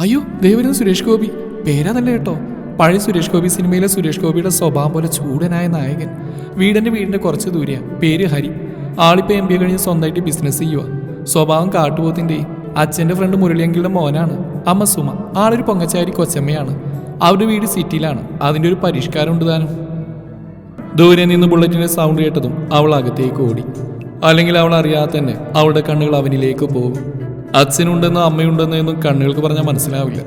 അയ്യോ ദേവരും സുരേഷ് ഗോപി. പേരാ തന്നെ കേട്ടോ. പഴയ സുരേഷ് ഗോപി സിനിമയിലെ സുരേഷ് ഗോപിയുടെ സ്വഭാവം പോലെ ചൂടനായ നായകൻ. വീടിന്റെ വീടിന്റെ കുറച്ച് ദൂരെയാ. പേര് ഹരി. ആളിപ്പോ എം ബി എ കഴിഞ്ഞ് സ്വന്തമായിട്ട് ബിസിനസ് ചെയ്യുക സ്വഭാവം കാട്ടുപോത്തിന്റെ അച്ഛന്റെ ഫ്രണ്ട് മുരളിയെങ്കിലും മോനാണ്. അമ്മ സുമ. ആളൊരു പൊങ്ങച്ചാരി കൊച്ചമ്മയാണ്. അവരുടെ വീട് സിറ്റിയിലാണ്. അതിന്റെ ഒരു പരിഷ്കാരം ഉണ്ട് താനും. ദൂരെ നിന്ന് ബുള്ളറ്റിന്റെ സൗണ്ട് കേട്ടതും അവൾ അകത്തേക്ക് ഓടി. അല്ലെങ്കിൽ അവൾ അറിയാതെ തന്നെ അവളുടെ കണ്ണുകൾ അവനിലേക്ക് പോകും. അച്ഛനുണ്ടെന്നോ അമ്മയുണ്ടെന്നോ എന്നും കണ്ണുകൾക്ക് പറഞ്ഞാൽ മനസ്സിലാവില്ല.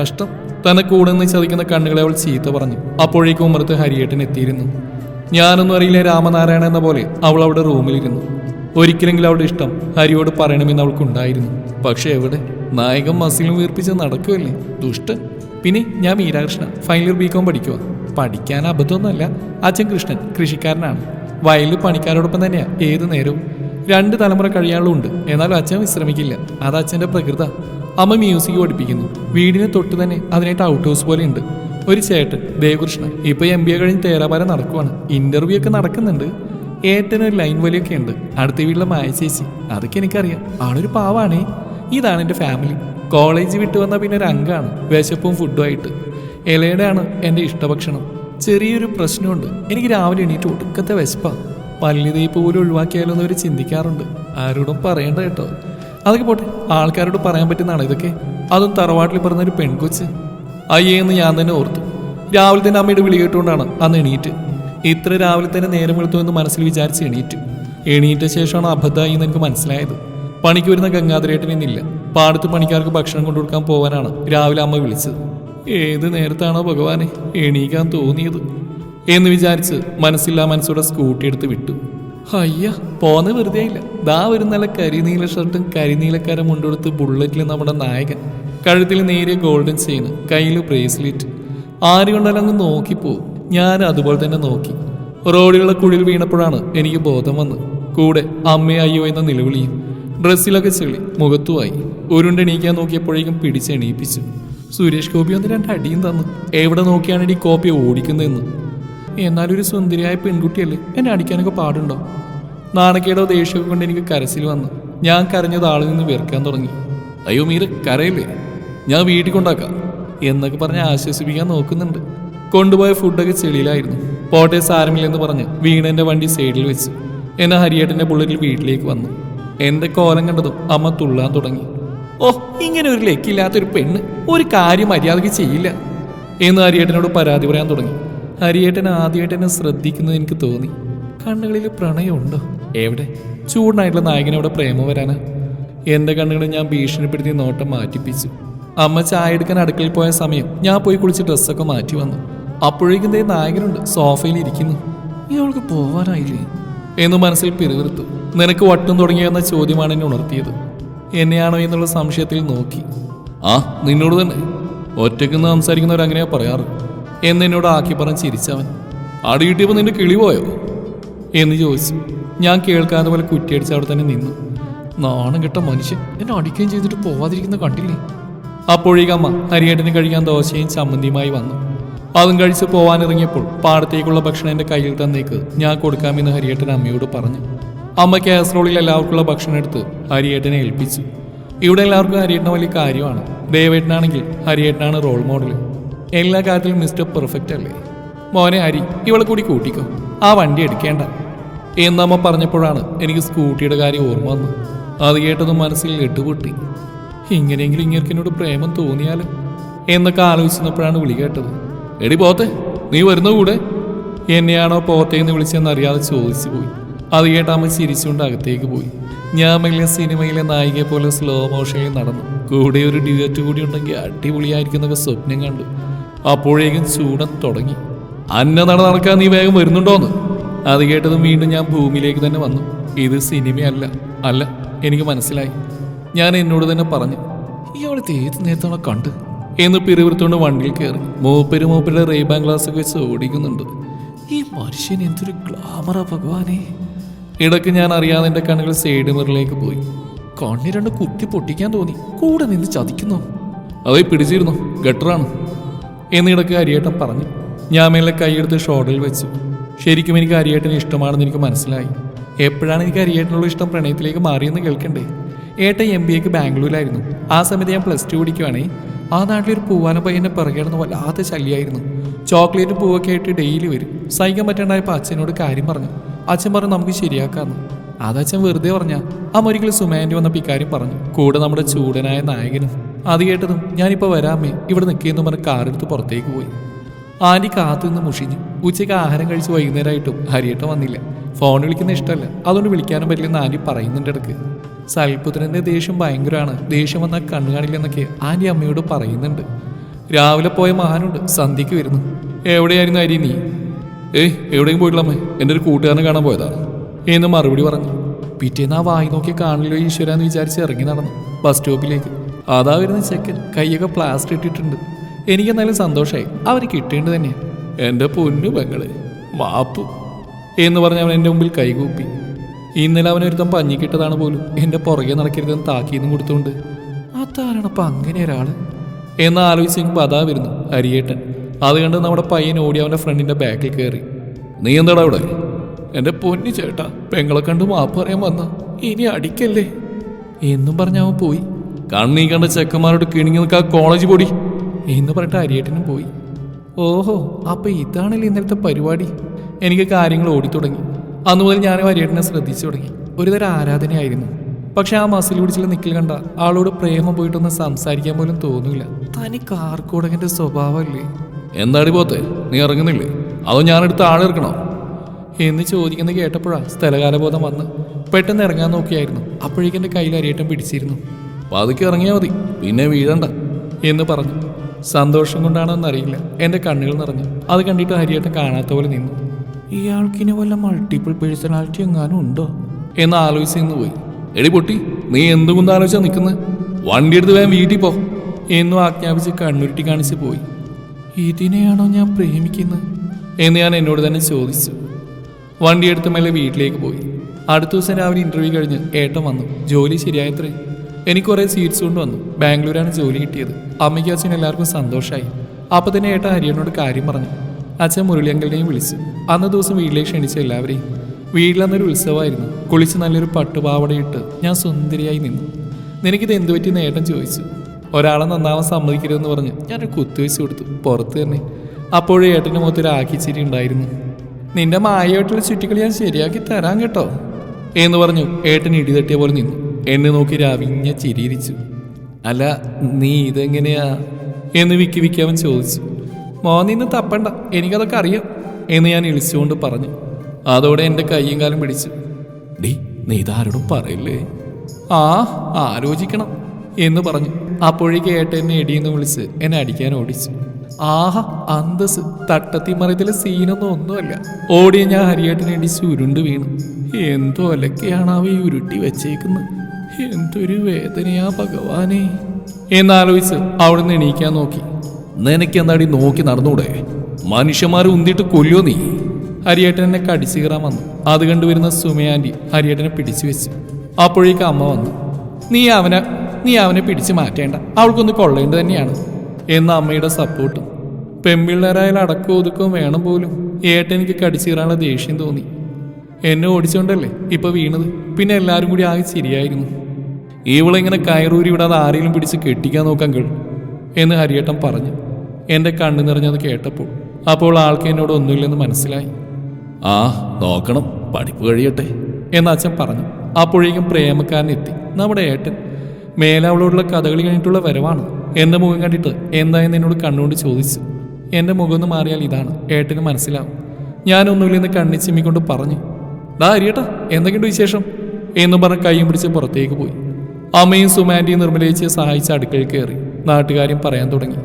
കഷ്ടം. തന്നെ കൂടെ നിന്ന് ചതിക്കുന്ന കണ്ണുകളെ അവൾ ചീത്ത പറഞ്ഞു. അപ്പോഴേക്കും ഉമ്മറത്ത് ഹരിയേട്ടൻ എത്തിയിരുന്നു. ഞാനൊന്നും അറിയില്ല രാമനാരായണ എന്ന പോലെ അവൾ അവിടെ റൂമിലിരുന്നു. ഒരിക്കലെങ്കിലും അവളുടെ ഇഷ്ടം ഹരിയോട് പറയണമെന്ന് അവൾക്കുണ്ടായിരുന്നു പക്ഷെ എവിടെ? നായകൻ മസിലും വീർപ്പിച്ച് നടക്കുമല്ലേ ദുഷ്ടൻ. പിന്നെ ഞാൻ മീരാകൃഷ്ണൻ ഫൈനൽ ഇയർ ബികോം പഠിക്കുക പഠിക്കാൻ അബദ്ധമൊന്നുമല്ല. അച്ഛൻ കൃഷ്ണൻ. കൃഷിക്കാരനാണ്. വയലിൽ പണിക്കാരോടൊപ്പം തന്നെയാണ് ഏത് നേരവും. രണ്ട് തലമുറ കഴിയാളുണ്ട് എന്നാലും അച്ഛൻ വിശ്രമിക്കില്ല. അത് അച്ഛന്റെ പ്രകൃത. അമ്മ മ്യൂസിക് പഠിപ്പിക്കുന്നു. വീടിന് തൊട്ട് തന്നെ അതിനായിട്ട് ഔട്ട് ഹൗസ് പോലെ ഉണ്ട് ഒരു ചേട്ടൻ ദേവകൃഷ്ണൻ ഇപ്പോൾ എം ബി എ കഴിഞ്ഞ് തേരാപാരം നടക്കുവാണ്. ഇന്റർവ്യൂ ഒക്കെ നടക്കുന്നുണ്ട്. ഏട്ടന് ഒരു ലൈൻ വലിയൊക്കെ ഉണ്ട്. അടുത്ത വീട്ടിലെ മായ ചേച്ചി അതൊക്കെ എനിക്കറിയാം. ആളൊരു പാവാണേ. ഇതാണ് എന്റെ ഫാമിലി കോളേജ് വിട്ടു വന്ന പിന്നെ ഒരു അംഗമാണ് വിശപ്പും ഫുഡും ആയിട്ട്. ഇലയുടെ ഇലയുടെയാണ് എന്റെ ഇഷ്ടഭക്ഷണം. ചെറിയൊരു പ്രശ്നമുണ്ട്. എനിക്ക് രാവിലെ എണീറ്റ് ഒടുക്കത്തെ വിശപ്പാ. പല്ലി തേപ്പ് പോലും ഒഴിവാക്കിയാലോ എന്നവർ ചിന്തിക്കാറുണ്ട്. ആരോടും പറയണ്ട കേട്ടോ. അതൊക്കെ പോട്ടെ ആൾക്കാരോട് പറയാൻ പറ്റുന്നതാണ് ഇതൊക്കെ. അതും തറവാട്ടിൽ പറഞ്ഞൊരു പെൺകൊച്ച്. അയ്യേ എന്ന് ഞാൻ തന്നെ ഓർത്തു. രാവിലെ തന്നെ അമ്മയുടെ വിളി കേട്ടുകൊണ്ടാണ് അന്ന് എണീറ്റ്. ഇത്ര രാവിലെ തന്നെ നേരം വെളുത്തു എന്ന് മനസ്സിൽ വിചാരിച്ച് എണീറ്റു. എണീറ്റ ശേഷമാണ് അബദ്ധമായി എന്ന് എനിക്ക് മനസ്സിലായത്. പണിക്ക് വരുന്ന ഗംഗാധരേട്ടൻ ഇന്നില്ല പാടത്ത് പണിക്കാർക്ക് ഭക്ഷണം കൊണ്ടുകൊടുക്കാൻ പോകാനാണ് രാവിലെ അമ്മ വിളിച്ചത്. ഏത് നേരത്താണോ ഭഗവാനെ എണീക്കാൻ തോന്നിയത്. എന്ന് വിചാരിച്ച് മനസ്സില്ലാ മനസ്സോടെ സ്കൂട്ടി എടുത്ത് വിട്ടു. അയ്യ പോന്ന് വെറുതെ ഇല്ല ദാ ഒരു നല്ല കരിനീല ഷർട്ടും കരിനീലക്കാരം മുണ്ടെടുത്ത് ബുള്ളറ്റിൽ നമ്മുടെ നായകൻ. കഴുത്തിൽ നേരിയ ഗോൾഡൻ ചെയിന് കയ്യിൽ ബ്രേസ്ലെറ്റ് ആര് കണ്ടാലും അങ്ങ് നോക്കിപ്പോവും. ഞാൻ അതുപോലെ തന്നെ നോക്കി. റോഡിലുള്ള കുഴിൽ വീണപ്പോഴാണ് എനിക്ക് ബോധം വന്ന് കൂടെ അമ്മേ അയ്യോ എന്ന നിലവിളിയും. ഡ്രസ്സിലൊക്കെ ചെളി മുഖത്തുമായി ഉരുണ്ടെണീക്കാൻ നോക്കിയപ്പോഴേക്കും പിടിച്ചെണീപ്പിച്ചു സുരേഷ് ഗോപി ഒന്ന് രണ്ട് അടിയും തന്നു. എവിടെ നോക്കിയാണ് ഈ കോപ്പി ഓടിക്കുന്നതെന്ന്? എന്നാലൊരു സുന്ദരിയായ പെൺകുട്ടിയല്ലേ? എന്നെ അടിക്കാനൊക്കെ പാടുണ്ടോ? നാണക്കേടോ ദേഷ്യമൊക്കെ കൊണ്ട് എനിക്ക് കരച്ചിൽ വന്നു. ഞാൻ കരഞ്ഞത് ആളിൽ നിന്ന് വെറുക്കാൻ തുടങ്ങി. അയ്യോ മീര കരയില്ലേ? ഞാൻ വീട്ടിൽ കൊണ്ടാക്കാം എന്നൊക്കെ പറഞ്ഞ് ആശ്വസിപ്പിക്കാൻ നോക്കുന്നുണ്ട്. കൊണ്ടുപോയ ഫുഡൊക്കെ ചെളിയിലായിരുന്നു. പോട്ടെ സാരമില്ലെന്ന് പറഞ്ഞ് വീണന്റെ വണ്ടി സൈഡിൽ വെച്ച് എന്നെ ഹരിയേട്ടന്റെ ബുള്ളറ്റിൽ വീട്ടിലേക്ക് വന്നു. എന്റെ കോലം കണ്ടതും അമ്മ തുള്ളാൻ തുടങ്ങി. ഓ ഇങ്ങനെ ഒരു ലക്കില്ലാത്തൊരു പെണ്ണ് ഒരു കാര്യം മര്യാദയ്ക്ക് ചെയ്യില്ല എന്ന് ഹരിയേട്ടനോട് പരാതി പറയാൻ തുടങ്ങി. ഹരിയേട്ടൻ ആദ്യമായിട്ട് എന്നെ ശ്രദ്ധിക്കുന്നത് എനിക്ക് തോന്നി. കണ്ണുകളിൽ പ്രണയമുണ്ടോ? എവിടെ? ചൂടായിട്ടുള്ള നായകനവിടെ പ്രേമം വരാനാ? എന്റെ കണ്ണുകളെ ഞാൻ ഭീഷണിപ്പെടുത്തി നോട്ടം മാറ്റിപ്പിച്ചു. അമ്മ ചായ എടുക്കാൻ അടുക്കളയിൽ പോയ സമയം ഞാൻ പോയി കുളിച്ച് ഡ്രസ്സൊക്കെ മാറ്റി വന്നു. അപ്പോഴേക്കും ദേ നായകനുണ്ട് സോഫയിൽ ഇരിക്കുന്നു. ഇയാൾക്ക് പോവാനായില്ലേ? എന്ന് മനസ്സിൽ പിറുവിറുത്തു നിനക്ക് വട്ടം തുടങ്ങിയെന്ന ചോദ്യമാണ് എന്നെ ഉണർത്തിയത്. എന്നെയാണോ എന്നുള്ള സംശയത്തിൽ നോക്കി. ആ നിന്നോട് തന്നെ. ഒറ്റയ്ക്ക് അങ്ങനെയാ പറയാറ്? എന്നെന്നോട് ആക്കി പറഞ്ഞ് ചിരിച്ചവൻ. അടി കിട്ടിയപ്പോൾ നിന്റെ കിളി പോയോ? എന്ന് ചോദിച്ചു. ഞാൻ കേൾക്കാതെ പോലെ കുറ്റിയടിച്ച് അവിടെ തന്നെ നിന്നു. നാണം കെട്ട മനുഷ്യൻ. എന്നെ അടിക്കുകയും ചെയ്തിട്ട് പോവാതിരിക്കുന്ന കണ്ടില്ലേ? അപ്പോഴേക്കമ്മ ഹരിയേട്ടന് കഴിക്കാൻ ദോശയും ചമ്മന്തിയുമായി വന്നു. അതും കഴിച്ച് പോവാനിറങ്ങിയപ്പോൾ പാടത്തേക്കുള്ള ഭക്ഷണം എന്റെ കയ്യിൽ തന്നേക്ക് ഞാൻ കൊടുക്കാമെന്ന് ഹരിയേട്ടൻ അമ്മയോട് പറഞ്ഞു. അമ്മ കാസറോളിൽ എല്ലാവർക്കുള്ള ഭക്ഷണം എടുത്ത് ഹരിയേട്ടനെ ഏൽപ്പിച്ചു. ഇവിടെ എല്ലാവർക്കും ഹരിയേട്ടന് വലിയ കാര്യമാണ്. ദേവേട്ടനാണെങ്കിൽ ഹരിയേട്ടനാണ് റോൾ മോഡൽ എല്ലാ കാര്യത്തിലും മിസ്റ്റർ പെർഫെക്റ്റ് അല്ലേ? മോനെ ഹരി ഇവളെ കൂടി കൂട്ടിക്കോ. ആ വണ്ടി എടുക്കേണ്ട. എന്നമ്മ പറഞ്ഞപ്പോഴാണ് എനിക്ക് സ്കൂട്ടിയുടെ കാര്യം ഓർമ്മ വന്നു അത് കേട്ടതും മനസ്സിൽ എട്ടുപൊട്ടി ഇങ്ങനെയെങ്കിലും ഇങ്ങനക്കിനോട് പ്രേമം തോന്നിയാൽ എന്നൊക്കെ ആലോചിച്ചപ്പോഴാണ് വിളി കേട്ടത്. എടി പോത്തെ നീ വരുന്ന കൂടെ? എന്നെയാണോ പോത്തേന്ന് വിളിച്ചെന്ന് അറിയാതെ ചോദിച്ചു പോയി. അത് കേട്ട് അമ്മ ചിരിച്ചുകൊണ്ട് അകത്തേക്ക് പോയി. ഞാൻ മെല്ലെ സിനിമയിലെ നായികയെ പോലെ സ്ലോ മോഷനിൽ നടന്നു. കൂടെ ഒരു ഡ്യൂറ്റ് കൂടി ഉണ്ടെങ്കിൽ അടിപൊളിയായിരിക്കുന്നൊക്കെ സ്വപ്നം കണ്ടു. അപ്പോഴേക്കും ചൂടൻ തുടങ്ങി. അന്ന നട നടക്കാൻ നീ വേഗം വരുന്നുണ്ടോന്ന്? അത് കേട്ടതും വീണ്ടും ഞാൻ ഭൂമിയിലേക്ക് തന്നെ വന്നു. ഇത് സിനിമയല്ല. അല്ല എനിക്ക് മനസ്സിലായി. ഞാൻ എന്നോട് തന്നെ പറഞ്ഞു ഇയാളത്തെ ഏത് നേരത്താണോ കണ്ട്? എന്ന് പിറുവിറുത്തോണ്ട് വണ്ടിയിൽ കയറി മൂപ്പര് മൂപ്പരുടെ റേബാൻ ഗ്ലാസ്സൊക്കെ വെച്ച് ഓടിക്കുന്നുണ്ട്. ഈ മനുഷ്യൻ എന്തൊരു ഗ്ലാമറാ ഭഗവാനെ. ഇടയ്ക്ക് ഞാൻ അറിയാതെ എന്റെ കണ്ണുകൾ സൈഡ് മിററിലേക്ക് പോയി. കണ്ണി രണ്ട് കുത്തി പൊട്ടിക്കാൻ തോന്നി. കൂടെ നിന്ന് ചതിക്കുന്നു? അതെ പിടിച്ചിരുന്നു. ഗട്ടറാണ് എന്നിടക്ക് അരിയേട്ടൻ പറഞ്ഞു. ഞാൻ മേലെ കൈയെടുത്ത് ഷോർട്ടിൽ വെച്ചു. ശരിക്കും എനിക്ക് അരിയേട്ടന് ഇഷ്ടമാണെന്ന് എനിക്ക് മനസ്സിലായി. എപ്പോഴാണ് എനിക്ക് അരിയേട്ടനുള്ള ഇഷ്ടം പ്രണയത്തിലേക്ക് മാറിയെന്ന് കേൾക്കണ്ടേ? ഏട്ടൻ എം ബി എക്ക് ബാംഗ്ലൂരിലായിരുന്നു. ആ സമയത്ത് ഞാൻ പ്ലസ് ടു പഠിക്കുവാണേ. ആ നാട്ടിലൊരു പൂവാന പയ്യനെ പിറകെടുന്ന വല്ലാത്ത ശല്യമായിരുന്നു ചോക്ലേറ്റ് പൂവൊക്കെ ആയിട്ട് ഡെയിലി വരും. സഹിക്കാൻ പറ്റാണ്ടായപ്പോൾ അച്ഛനോട് കാര്യം പറഞ്ഞു. അച്ഛൻ പറഞ്ഞു നമുക്ക് ശരിയാക്കാമെന്ന് അതച്ഛൻ വെറുതെ പറഞ്ഞ. അമ്മ ഒരിക്കലും സുമേന്റെ വന്നപ്പോൾ ഇക്കാര്യം പറഞ്ഞു. കൂടെ നമ്മുടെ ചൂടനായ നായകനും. അത് കേട്ടതും ഞാനിപ്പോൾ വരാമേ. ഇവിടെ നിൽക്കുകയെന്ന് പറഞ്ഞ് കാറെടുത്ത് പുറത്തേക്ക് പോയി. ആന്റി കാത്തു നിന്ന് മുഷിഞ്ഞു ഉച്ചയ്ക്ക് ആഹാരം കഴിച്ച് വൈകുന്നേരമായിട്ടും ഹരിയേട്ടൻ വന്നില്ല. ഫോൺ വിളിക്കുന്ന ഇഷ്ടമല്ല. അതുകൊണ്ട് വിളിക്കാനും പറ്റില്ലെന്ന് ആന്റി പറയുന്നുണ്ട് ഇടയ്ക്ക് സൽപുത്രന്റെ ദേഷ്യം ഭയങ്കരമാണ്. ദേഷ്യം വന്നാൽ കണ്ണു കാണില്ലെന്നൊക്കെ ആന്റി അമ്മയോട് പറയുന്നുണ്ട്. രാവിലെ പോയ മഹാനുണ്ട്. സന്ധ്യയ്ക്ക് വരുന്നു. എവിടെയായിരുന്നു അരി നീ? ഏയ് എവിടെയും പോയിട്ടില്ല അമ്മേ. എന്റെ ഒരു കൂട്ടുകാരനെ കാണാൻ പോയതാ. എന്ന് മറുപടി പറഞ്ഞു. പിറ്റേന്ന് ആ വായി നോക്കി കാണില്ലോ ഈശ്വരാന്ന് വിചാരിച്ച് ഇറങ്ങി നടന്നു. ബസ് സ്റ്റോപ്പിലേക്ക്. അതാ വരുന്ന ചെക്കൻ. കൈയൊക്കെ പ്ലാസ്റ്റർ ഇട്ടിട്ടുണ്ട്. എനിക്ക് എന്നാലും സന്തോഷമായി അവർ കിട്ടേണ്ടത് തന്നെ എന്റെ പൊന്നു പെങ്ങൾ മാപ്പ്. എന്ന് പറഞ്ഞ് അവൻ എന്റെ മുമ്പിൽ കൈകൂപ്പി. ഇന്നലെ അവൻ ഒരുത്തം പഞ്ഞിക്കിട്ടതാണ് പോലും എന്റെ പുറകെ നടക്കരുതെന്ന് താക്കീന്നും കൊടുത്തുകൊണ്ട്. അതാരണപ്പം അങ്ങനെ ഒരാൾ? എന്ന് ആലോചിച്ചെങ്കിൽ അതാ വരുന്നു അരിയേട്ടൻ. അത് കണ്ട് നമ്മുടെ പയ്യൻ ഓടി അവന്റെ ഫ്രണ്ടിന്റെ ബാക്കിൽ കയറി നീ എന്താടാ അവിടെ? എന്റെ പൊന്നു ചേട്ടാ പെങ്ങളെ കണ്ട് മാപ്പ് പറയാൻ വന്ന. ഇനി അടിക്കല്ലേ? എന്നും പറഞ്ഞ അവൻ പോയി. കണ്ണീ കണ്ട ചെക്കന്മാരോട് കിണിങ്ങി നിൽക്കാ കോളേജ് പൊടി. എന്ന് പറഞ്ഞിട്ട് അരിയേട്ടനും പോയി. ഓഹോ അപ്പൊ ഇതാണല്ലേ ഇന്നലത്തെ പരിപാടി? എനിക്ക് കാര്യങ്ങൾ ഓടി തുടങ്ങി അന്ന് മുതൽ ഞാൻ അരിയേട്ടനെ ശ്രദ്ധിച്ചു തുടങ്ങി. ഒരുതരം ആരാധനയായിരുന്നു. പക്ഷെ ആ മസിൽ പിടിച്ചില്ല നിക്കൽ കണ്ട ആളോട് പ്രേമം പോയിട്ടൊന്ന് സംസാരിക്കാൻ പോലും തോന്നില്ല തനി കാർക്കോടകന്റെ സ്വഭാവമല്ലേ? എന്താടി പോത്തെ? നീ ഇറങ്ങുന്നില്ലേ? അതോ ഞാനെടുത്ത് ആളിറക്കണോ എന്ന് ചോദിക്കുന്നത് കേട്ടപ്പോഴാ സ്ഥലകാലബോധം വന്ന് പെട്ടെന്ന് ഇറങ്ങാൻ നോക്കിയായിരുന്നു. അപ്പോഴേക്കും എന്റെ കയ്യിൽ അരിയേട്ടം പിടിച്ചിരുന്നു. പതുക്കെ ഇറങ്ങിയാൽ മതി. പിന്നെ വീഴണ്ട. എന്ന് പറഞ്ഞു. സന്തോഷം കൊണ്ടാണോ എന്നറിയില്ല എന്റെ കണ്ണുകൾ നിറഞ്ഞു. അത് കണ്ടിട്ട് ഹരിയേട്ടൻ കാണാത്ത പോലെ നിന്നു. ഇയാൾക്കിനി വല്ല മൾട്ടിപ്പിൾ പേഴ്സണാലിറ്റി എങ്ങാനും ഉണ്ടോ? എന്ന് ആലോചിച്ച് നിന്ന് പോയി. എടി പൊട്ടി നീ എന്തുകൊണ്ട് ആലോചിച്ചാ നിൽക്കുന്നത് വണ്ടി എടുത്ത് വേഗം വീട്ടിൽ പോ. എന്നും ആജ്ഞാപിച്ച് കണ്ണുരുട്ടി കാണിച്ച് പോയി. ഇതിനെയാണോ ഞാൻ പ്രേമിക്കുന്നത് എന്ന് ഞാൻ എന്നോട് തന്നെ ചോദിച്ചു. വണ്ടിയെടുത്ത് മേലെ വീട്ടിലേക്ക് പോയി. അടുത്ത ദിവസം രാവിലെ ഇന്റർവ്യൂ കഴിഞ്ഞ് ഏട്ടൻ വന്നു. ജോലി ശരിയായത്രേ. എനിക്ക് കുറേ സീറ്റ്സ് കൊണ്ടുവന്നു ബാംഗ്ലൂരാണ് ജോലി കിട്ടിയത്. അമ്മയ്ക്ക് അച്ഛനും എല്ലാവർക്കും സന്തോഷമായി അപ്പൊ തന്നെ ഏട്ടൻ ഹരിയനോട് കാര്യം പറഞ്ഞു. അച്ഛൻ മുരളിയങ്കലിനെയും വിളിച്ചു. അന്ന് ദിവസം വീട്ടിലേക്ക് ക്ഷണിച്ച എല്ലാവരെയും. വീട്ടിലന്നൊരു ഉത്സവമായിരുന്നു. കുളിച്ച് നല്ലൊരു പട്ടുപാവടയിട്ട് ഞാൻ സുന്ദരിയായി നിന്നു. നിനക്കിത് എന്തു പറ്റി നേട്ടം ചോദിച്ചു. ഒരാളെ നന്നാവാൻ സമ്മതിക്കരുതെന്ന് പറഞ്ഞ് ഞാനൊരു കുത്തുവെച്ച് കൊടുത്തു. പുറത്ത് തന്നെ. അപ്പോഴും ഏട്ടന്റെ മുഖത്തൊരു ആക്കിച്ചിരി ഉണ്ടായിരുന്നു. നിന്റെ മായമായിട്ടുള്ള ചുറ്റിക്കളി ഞാൻ ശരിയാക്കി തരാം കേട്ടോ എന്ന് പറഞ്ഞു ഏട്ടൻ ഇടിതട്ടിയ പോലെ നിന്നു. എന്നെ നോക്കി രാവിഞ്ഞ ചിരിയിരിച്ചു. അല്ല നീ ഇതെങ്ങനെയാ? എന്ന് വിക്കി വിക്കി അവൻ ചോദിച്ചു. മോൻ നിന്ന് തപ്പണ്ട. എനിക്കതൊക്കെ അറിയാം എന്ന് ഞാൻ ഇളിച്ചുകൊണ്ട് പറഞ്ഞു. അതോടെ എന്റെ കയ്യും കാലം പിടിച്ചു. ഡീ നീ ഇതാരോടും പറയില്ലേ? ആ ആലോചിക്കണം എന്ന് പറഞ്ഞു. അപ്പോഴേക്ക് ഏട്ട എന്നെ എടിയെന്ന് വിളിച്ച് എന്നെ അടിക്കാൻ ഓടിച്ചു. ആഹ അന്തസ് തട്ടത്തി മറിയത്തിലെ സീനൊന്നും ഒന്നുമല്ല. ഓടിയ ഞാൻ ഹരിയേട്ടനെ അടിച്ച് ഉരുണ്ട് വീണു. എന്തോ അലക്കെയാണ് അവ ഉരുട്ടി വെച്ചേക്കുന്നത് എന്തൊരു വേദനയാ ഭഗവാനെ. എന്നാലോചിച്ച് അവിടുന്ന് എണീക്കാൻ നോക്കി. നിനക്ക് എന്താടി നോക്കി നടന്നൂടെ? മനുഷ്യന്മാരെ ഉന്തിട്ട് കൊല്ലോ നീ? ഹരിയേട്ടൻ എന്നെ കടിച്ചു കയറാൻ വന്നു. അത് കണ്ടുവരുന്ന സുമയാന്റി ഹരിയേട്ടനെ പിടിച്ചു വെച്ചു. അപ്പോഴേക്ക് അമ്മ വന്നു. നീ അവനെ നീ അവനെ പിടിച്ചു മാറ്റേണ്ട. അവൾക്കൊന്ന് കൊള്ളേണ്ടത് തന്നെയാണ്. എന്ന അമ്മയുടെ സപ്പോർട്ടും പെൺപിള്ളേരായാലും അടക്കവും ഒതുക്കവും വേണം പോലും. ഏട്ടനിക്ക് കടിച്ചു കയറാനുള്ള ദേഷ്യം തോന്നി. എന്നെ ഓടിച്ചോണ്ടല്ലേ ഇപ്പൊ വീണത്? പിന്നെ എല്ലാവരും കൂടി ആകെ ശരിയായിരുന്നു. ഇവളിങ്ങനെ കയറൂരി വിടാതെ ആരെങ്കിലും പിടിച്ച് കെട്ടിക്കാൻ നോക്കാൻ കേൾ എന്ന് ഹരിയേട്ടൻ പറഞ്ഞു. എന്റെ കണ്ണു നിറഞ്ഞത് കേട്ടപ്പോൾ അപ്പോൾ ആൾക്ക് എന്നോട് ഒന്നുമില്ലെന്ന് മനസ്സിലായി. ആ നോക്കണം പഠിപ്പ് കഴിയട്ടെ എന്ന് അച്ഛൻ പറഞ്ഞു. അപ്പോഴേക്കും പ്രേമക്കാരൻ എത്തി. നമ്മുടെ ഏട്ടൻ മേലെ അവളോടുള്ള കഥകളി കഴിഞ്ഞിട്ടുള്ള വരവാണ്. എന്റെ മുഖം കണ്ടിട്ട് എന്തായെന്ന് എന്നോട് കണ്ണുകൊണ്ട് ചോദിച്ചു. എന്റെ മുഖം ഒന്ന് മാറിയാൽ ഇതാണ് ഏട്ടന് മനസ്സിലാവും. ഞാനൊന്നുമില്ലെന്ന് കണ്ണിച്ചിമ്മിക്കൊണ്ട് പറഞ്ഞു. ദാ അരിയട്ട എന്തൊക്കെയുണ്ട് വിശേഷം? എന്ന് പറഞ്ഞ് കൈയും പിടിച്ച് പുറത്തേക്ക് പോയി. അമ്മയും സുമാന്റിയും നിർമ്മലേച്ചിയെ സഹായിച്ച് അടുക്കളയിൽ കയറി. നാട്ടുകാരും പറയാൻ തുടങ്ങി.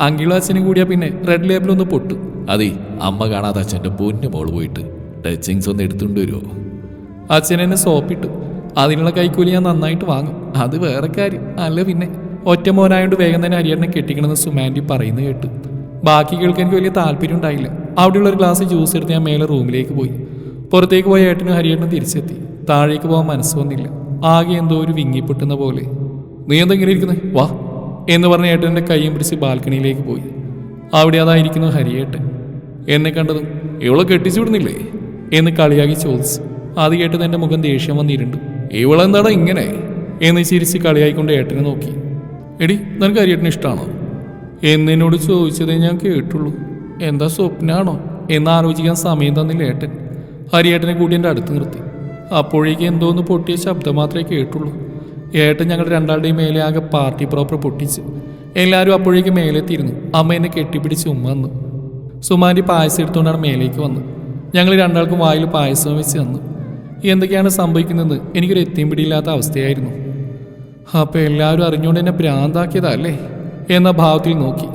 അങ്കിളും അച്ഛനും കൂടിയാ പിന്നെ റെഡ് ലേബിൾ ഒന്ന് പൊട്ടു. അതെ അമ്മ കാണാതെ അച്ഛന്റെ പൊന്നു മോൾ പോയിട്ട് ടച്ചിങ്സ് ഒന്ന് എടുത്തുകൊണ്ട് വരുമോ അച്ഛൻ എന്നെ സോപ്പിട്ടു. അതിനുള്ള കൈക്കൂലി ഞാൻ നന്നായിട്ട് വാങ്ങും. അത് വേറെ കാര്യം. അല്ല പിന്നെ ഒറ്റ മോനായോണ്ട് വേഗം തന്നെ അരിയണ്ണ കെട്ടിക്കണമെന്ന് സുമാന്റി പറയുന്നത് കേട്ടു. ബാക്കി കേൾക്കാൻ എനിക്ക് വലിയ താല്പര്യം ഉണ്ടായില്ല. അവിടെയുള്ള ഒരു ഗ്ലാസ് ജ്യൂസ് എടുത്ത് ഞാൻ മേലെ റൂമിലേക്ക് പോയി. പുറത്തേക്ക് പോയ ഏട്ടനും ഹരിയേട്ടനും തിരിച്ചെത്തി. താഴേക്ക് പോകാൻ മനസ്സൊന്നില്ല ആകെ എന്തോ ഒരു വിങ്ങിപ്പൊട്ടുന്ന പോലെ. നീ എന്താ ഇങ്ങനെ ഇരിക്കുന്നത് വാ എന്ന് പറഞ്ഞ ഏട്ടന്റെ കൈയും പിടിച്ച് ബാൽക്കണിയിലേക്ക് പോയി. അവിടെ അതായിരിക്കുന്നു ഹരിയേട്ടൻ. എന്നെ കണ്ടതും ഇവളെ കെട്ടിച്ചു വിടുന്നില്ലേ? എന്ന് കളിയാക്കി ചോദിച്ചു. അത് കേട്ടത് എന്റെ മുഖം ദേഷ്യം വന്നിരുണ്ടു ഇവളെന്താടാ ഇങ്ങനെ? എന്ന് ചിരിച്ച് കളിയായിക്കൊണ്ട് ഏട്ടനെ നോക്കി. എടി നിനക്ക് ഹരിയേട്ടന് ഇഷ്ടമാണോ എന്നോട് ചോദിച്ചതേ ഞാൻ കേട്ടുള്ളൂ. എന്താ സ്വപ്നാണോ? എന്നാലോചിക്കാൻ സമയം തന്നില്ല ഏട്ടൻ. ഹരിയേട്ടനെ കൂടി എന്റെ അടുത്ത് നിർത്തി. അപ്പോഴേക്ക് എന്തോന്ന് പൊട്ടിയ ശബ്ദം മാത്രമേ കേട്ടുള്ളൂ. ഏട്ടൻ ഞങ്ങളുടെ രണ്ടാളുടെയും മേലെ ആകെ പാർട്ടി പ്രോപ്പർ പൊട്ടിച്ച് എല്ലാവരും അപ്പോഴേക്ക് മേലെത്തിയിരുന്നു. അമ്മ എന്നെ കെട്ടിപ്പിടിച്ച് ഉമ്മ വന്നു. സുമാരി പായസം എടുത്തുകൊണ്ടാണ് മേലേക്ക് വന്നത്. ഞങ്ങൾ രണ്ടാൾക്കും വായിൽ പായസം വെച്ച് തന്നു എന്തൊക്കെയാണ് സംഭവിക്കുന്നതെന്ന് എനിക്കൊരു എത്തിയും പിടിയില്ലാത്ത അവസ്ഥയായിരുന്നു. അപ്പോൾ എല്ലാവരും അറിഞ്ഞുകൊണ്ട് എന്നെ ഭ്രാന്താക്കിയതല്ലേ എന്ന ഭാവത്തിൽ നോക്കി.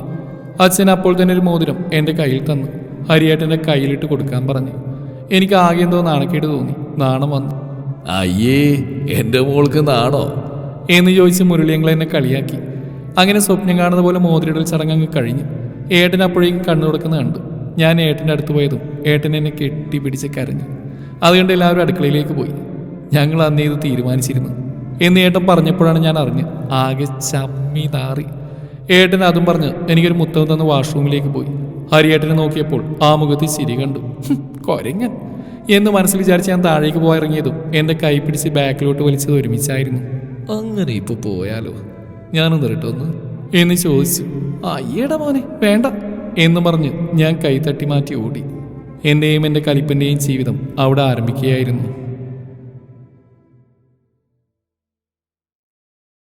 അച്ഛൻ അപ്പോൾ തന്നെ ഒരു മോതിരം എന്റെ കയ്യിൽ തന്നു. ഹരിയേട്ടന്റെ കയ്യിലിട്ട് കൊടുക്കാൻ പറഞ്ഞു. എനിക്ക് ആകെ എന്തോ നാണക്കേട് തോന്നി. നാണം വന്നു. അയ്യേ എന്റെ മോൾക്ക് നാണോ? എന്ന് ചോദിച്ച് മുരളിയങ്ങൾ എന്നെ കളിയാക്കി. അങ്ങനെ സ്വപ്നം കാണുന്ന പോലെ മോതിരിടൽ ചടങ്ങ് അങ്ങ് കഴിഞ്ഞു. ഏട്ടൻ അപ്പോഴേക്കും കണ്ണു തുറക്കുന്ന കണ്ടു. ഞാൻ ഏട്ടന്റെ അടുത്ത് പോയതും ഏട്ടൻ എന്നെ കെട്ടി പിടിച്ച് കരഞ്ഞു. അതുകൊണ്ട് എല്ലാവരും അടുക്കളയിലേക്ക് പോയി. ഞങ്ങൾ അന്നേ ഇത് തീരുമാനിച്ചിരുന്നു. എന്ന് ഏട്ടൻ പറഞ്ഞപ്പോഴാണ് ഞാൻ അറിഞ്ഞ് ആകെ ചമ്മി താറി ഏട്ടൻ അതും പറഞ്ഞ് എനിക്കൊരു മുത്തം തന്ന് വാഷ്റൂമിലേക്ക് പോയി. ഹരിയേട്ടനെ നോക്കിയപ്പോൾ ആ മുഖത്ത് ചിരി കണ്ടു. കൊരങ്ങൻ. എന്ന് മനസ്സിൽ വിചാരിച്ച് ഞാൻ താഴേക്ക് പോയിറങ്ങിയതും എന്റെ കൈ പിടിച്ച് ബാക്കിലോട്ട് വലിച്ചത് ഒരുമിച്ചായിരുന്നു. അങ്ങനെ ഇപ്പൊ പോയാലോ? ഞാനൊന്ന് ഇരട്ടൊന്ന് എന്ന് ചോദിച്ചു. അയ്യട മോനെ വേണ്ട. എന്ന് പറഞ്ഞ് ഞാൻ കൈ തട്ടി മാറ്റി ഓടി. എന്റെയും എന്റെ കലിപ്പന്റെയും ജീവിതം അവിടെ ആരംഭിക്കുകയായിരുന്നു.